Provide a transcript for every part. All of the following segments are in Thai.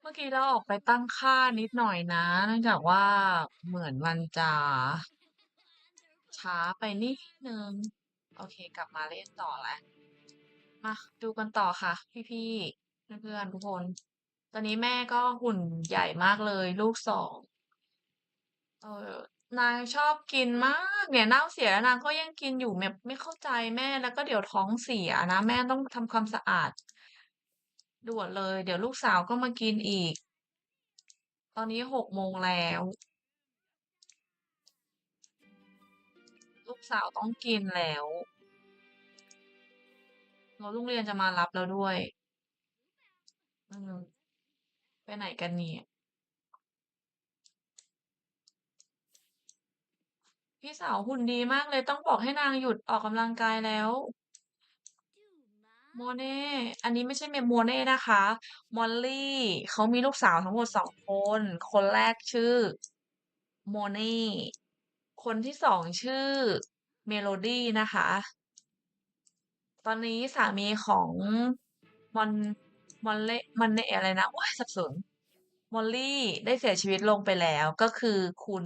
เมื่อกี้เราออกไปตั้งค่านิดหน่อยนะ เนื่องจากว่าเหมือนมันจะช้าไปนิดนึง โอเค กลับมาเล่นต่อแล้ว มาดูกันต่อค่ะ พี่ๆเพื่อนๆทุกคน ตอนนี้แม่ก็หุ่นใหญ่มากเลยลูกสองเออนางชอบกินมากเนี่ยเน่าเสียนางก็ยังกินอยู่แบบไม่เข้าใจแม่แล้วก็เดี๋ยวท้องเสียนะ แม่ต้องทำความสะอาด ด่วนเลย เดี๋ยวลูกสาวก็มากินอีก ตอนนี้หกโมงแล้ว ลูกสาวต้องกินแล้วรถโรงเรียนจะมารับแล้วด้วย อืมไปไหนกันเนี่ย พี่สาวหุ่นดีมากเลยต้องบอกให้นางหยุดออกกำลังกายแล้ว โมเน่ อันนี้ไม่ใช่เมโมเน่นะคะ มอลลี่เขามีลูกสาวทั้งหมดสองคน คนแรกชื่อโมเน่ คนที่สองชื่อเมโลดี้นะคะ ตอนนี้สามีของมอนมอนเล่มอนเน่อะไรนะว้ายสับสน มอลลี่ได้เสียชีวิตลงไปแล้วก็คือคุณ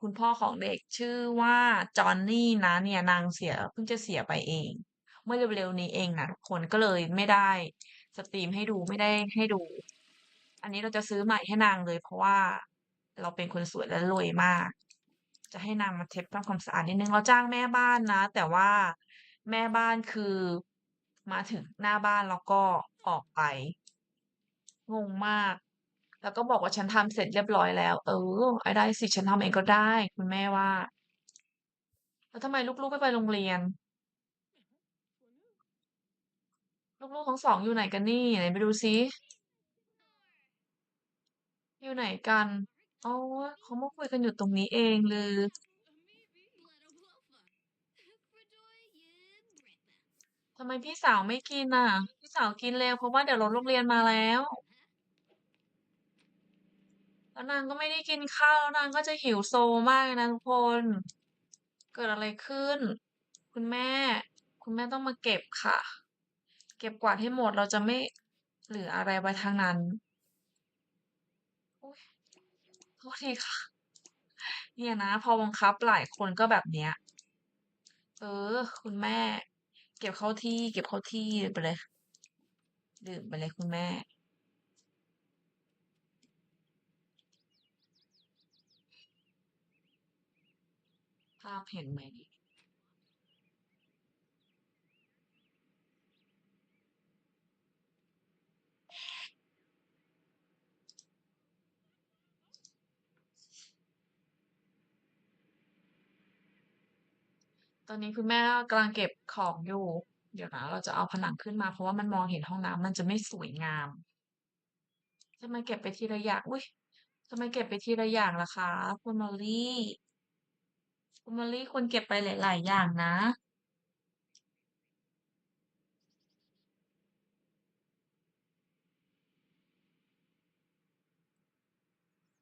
คุณพ่อของเด็กชื่อว่าจอห์นนี่นะเนี่ยนางเสียเพิ่งจะเสียไปเอง เมื่อเร็วๆนี้เองนะทุกคนก็เลยไม่ได้สตรีมให้ดูไม่ได้ให้ดู อันนี้เราจะซื้อใหม่ให้นางเลย เพราะว่าเราเป็นคนสวยและรวยมาก จะให้นางมาเช็ดทำความสะอาดนิดนึงเราจ้างแม่บ้านนะ แต่ว่าแม่บ้านคือมาถึงหน้าบ้านแล้วก็ออกไป งงมาก แล้วก็บอกว่าฉันทำเสร็จเรียบร้อยแล้ว เออไอ้ได้สิฉันทำเองก็ได้ คุณแม่ว่า แล้วทำไมลูกๆไม่ไปโรงเรียน ลูกๆทั้งสองอยู่ไหนกันนี่ไหนไปดูซิอยู่ไหนกันอ๋อเขามาคุยกันอยู่ตรงนี้เองเลยทำไมพี่สาวไม่กินอะ พี่สาวกินเร็วเพราะว่าเดี๋ยวรถโรงเรียนมาแล้ว แล้วนางก็ไม่ได้กินข้าวแล้วนางก็จะหิวโซมากเลยนะทุกคน เกิดอะไรขึ้น คุณแม่ คุณแม่ต้องมาเก็บค่ะ เก็บกวาดให้หมดเราจะไม่เหลืออะไรไว้ทางนั้นโทษทีค่ะ เนี่ยนะ พอบังคับหลายคนก็แบบเนี้ย เออ คุณแม่ เก็บเข้าที่ เก็บเข้าที่ไปเลย ดื่มไปเลยคุณแม่ภาพเห็นไหม ตอนนี้คุณแม่กำลังเก็บของอยู่ เดี๋ยวนะเราจะเอาผนังขึ้นมาเพราะว่ามันมองเห็นห้องน้ำมันจะไม่สวยงามทำไมเก็บไปทีละอย่างอุ๊ยทำไมเก็บไปทีละอย่างล่ะคะคุณมอลลี่คุณมอลลี่ควรเก็บไปหลาย ๆ อย่างนะ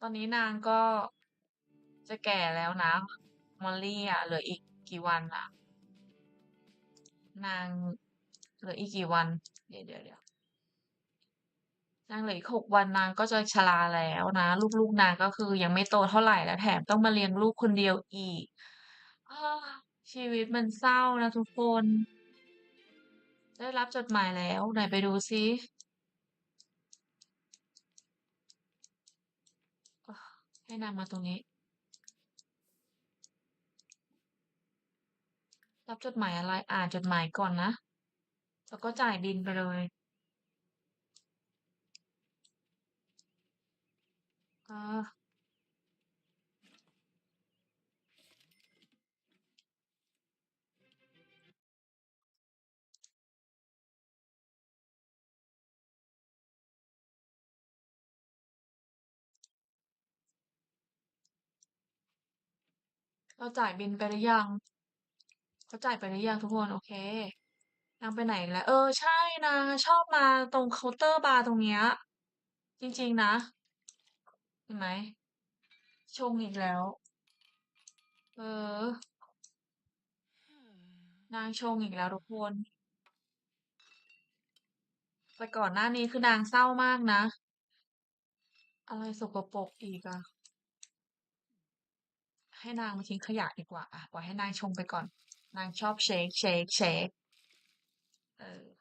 ตอนนี้นางก็จะแก่แล้วนะ มอลลี่อะเหลืออีก กี่วันอะนางเหลืออีกกี่วัน เดี๋ยวเดี๋ยวเดี๋ยวนางเหลืออีกหกวันนางก็จะชราแล้วนะ ลูกๆนางก็คือยังไม่โตเท่าไหร่แล้วแถมต้องมาเลี้ยงลูกคนเดียวอีกอชีวิตมันเศร้านะทุกคน ได้รับจดหมายแล้วไหนไปดูซิให้นางมาตรงนี้ รับจดหมายอะไร อ่านจดหมายก่อนนะ แล้วก็จ่ายบิลไปเลยเออเราจ่ายบิลไปหรือยัง เขาจ่ายไปหรือยังทุกคน โอเคนางไปไหนแล้ว เออ ใช่นางอะชอบมาตรงเคาน์เตอร์บาร์ตรงเนี้ย จริงๆนะ เห็นไหม ชงอีกแล้ว เออ นางชงอีกแล้วทุกคน แต่ก่อนหน้านี้คือนางเศร้ามากนะ อะไรสกปรกอีกอะให้นางมาทิ้งขยะดีกว่าอะปล่อยให้นางชงไปก่อน นางชอบเชคเชคเชคเออ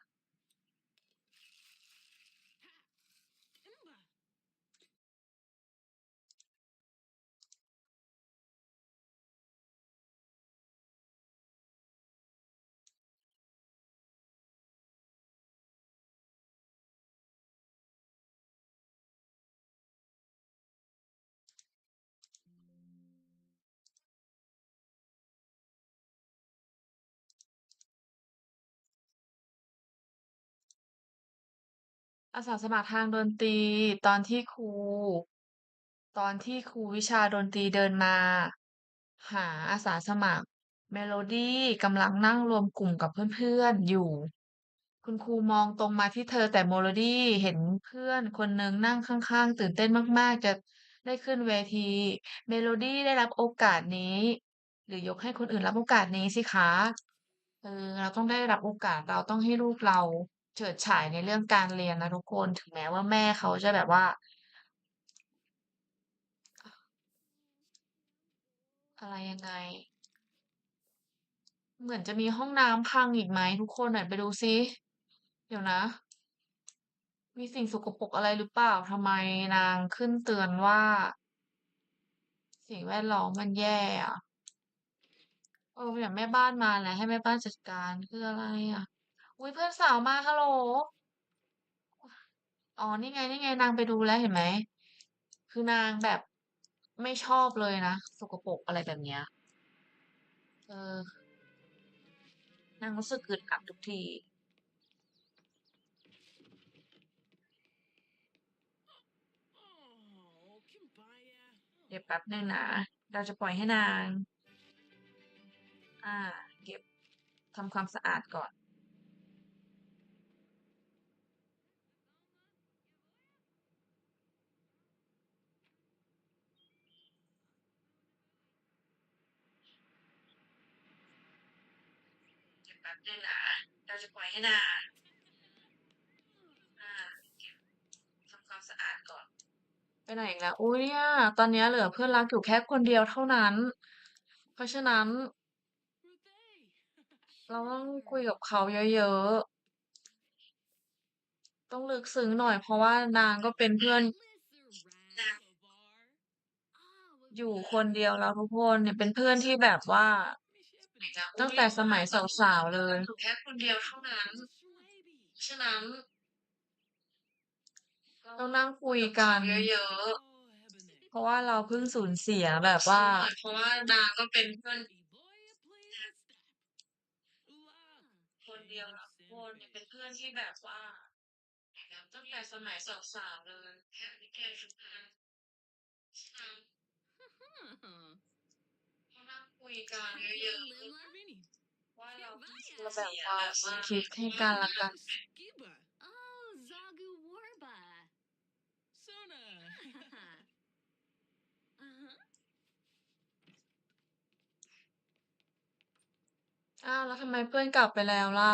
อาสาสมัครทางดนตรี ตอนที่ครู ตอนที่ครูวิชาดนตรีเดินมา หาอาสาสมัคร เมโลดี้กำลังนั่งรวมกลุ่มกับเพื่อนๆอยู่ คุณครูมองตรงมาที่เธอแต่เมโลดี้เห็นเพื่อนคนหนึ่งนั่งข้างๆ ตื่นเต้นมากๆ จะได้ขึ้นเวที เมโลดี้ได้รับโอกาสนี้ หรือยกให้คนอื่นรับโอกาสนี้สิคะเออเราต้องได้รับโอกาสเราต้องให้ลูกเรา เฉิดฉายในเรื่องการเรียนนะทุกคนถึงแม้ว่าแม่เขาจะแบบว่า อะไรยังไง เหมือนจะมีห้องน้ำพังอีกไหมทุกคนไหนไปดูซิเดี๋ยวนะ มีสิ่งสกปรกอะไรหรือเปล่าทำไมนางขึ้นเตือนว่า สิ่งแวดล้อมมันแย่อะเอออย่างแม่บ้านมาแล้วให้แม่บ้านจัดการคืออะไรอะ อุ๊ยเพื่อนสาวมาฮัลโหล อ๋อ นี่ไง นี่ไง นางไปดูแล้วเห็นไหม คือนางแบบไม่ชอบเลยนะ สกปรกอะไรแบบเนี้ย เออ นางรู้สึกอึดอัดทุกทีเดี๋ยวแป๊บหนึ่งนะ เราจะปล่อยให้นาง อ่า เก็บทำความสะอาดก่อน เดี๋ยวแป๊บหนึ่งนะเราจะปล่อยให้นางอ่าเก็บทำความสะอาดก่อน ไปไหนอีกแล้วอุ๊ยเนี่ย ตอนเนี้ยเหลือเพื่อนรักอยู่แค่คนเดียวเท่านั้น เพราะฉะนั้น เราต้องคุยกับเขาเยอะๆ ต้องลึกซึ้งหน่อยเพราะว่านางก็เป็นเพื่อนนางอยู่คนเดียวแล้วทุกคนเนี่ยเป็นเพื่อนที่แบบว่า ตั้งแต่สมัยสาวๆเลยอยู่แค่คนเดียวเท่านั้นฉะนั้นต้องนั่งคุยกันเยอะๆ เพราะว่าเราเพิ่งสูญเสียแบบว่า เพราะว่านางก็เป็นเพื่อนคนเดียวแล้วทุกคนเนี่ยเป็นเพื่อนที่แบบว่าตั้งแต่สมัยสาวๆเลยแค่แค่ชุดนั้นฉะนั้นต้องนั่ง คุยกันเยอะๆว่าเราเพิ่งสูญเสียแบบว่าคิดให้กันละกัน อ้าวแล้วทำไมเพื่อนกลับไปแล้วล่ะ?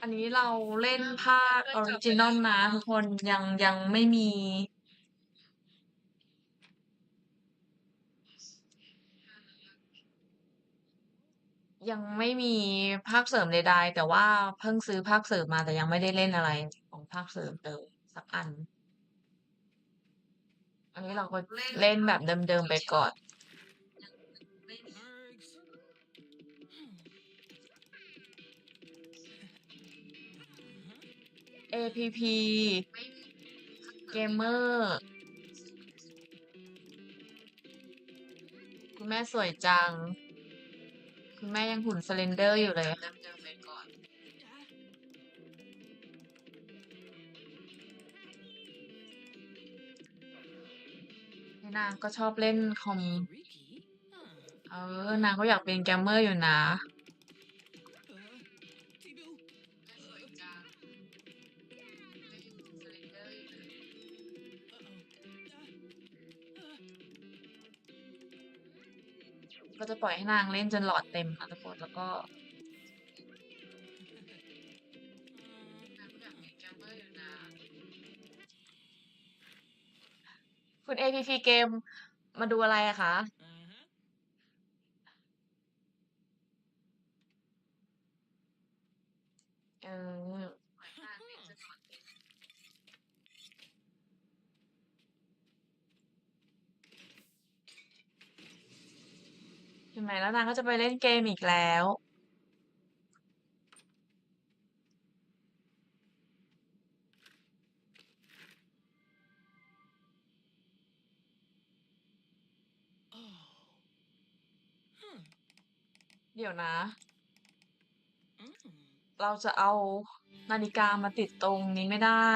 อันนี้เราเล่นภาคออริจินัลนะทุกคนยังยังไม่มี ยังไม่มีภาคเสริมใดๆแต่ว่าเพิ่งซื้อภาคเสริมมาแต่ยังไม่ได้เล่นอะไรของภาคเสริมเลยสักอัน อันนี้เราก็เล่นแบบเดิมๆไปก่อน APP Gamer คุณแม่สวยจัง คุณแม่ยังหุ่น slender อยู่เลยเดิมๆไปก่อนนางก็ชอบเล่นคอม เออ นางก็อยากเป็น gamer อร์อยู่นะ ก็จะปล่อยให้นางเล่นจนหลอดเต็มค่ะทุกคนแล้วก็คุณ APP เกมมาดูอะไรอะคะ Uh-huh. เออ ปล่อยให้นางเล่นจนหลอดเต็ม เห็นไหมแล้วนางก็จะไปเล่นเกมอีกแล้ว Oh. Huh. เดี๋ยวนะ Mm. เราจะเอานาฬิกามาติดตรงนี้ไม่ได้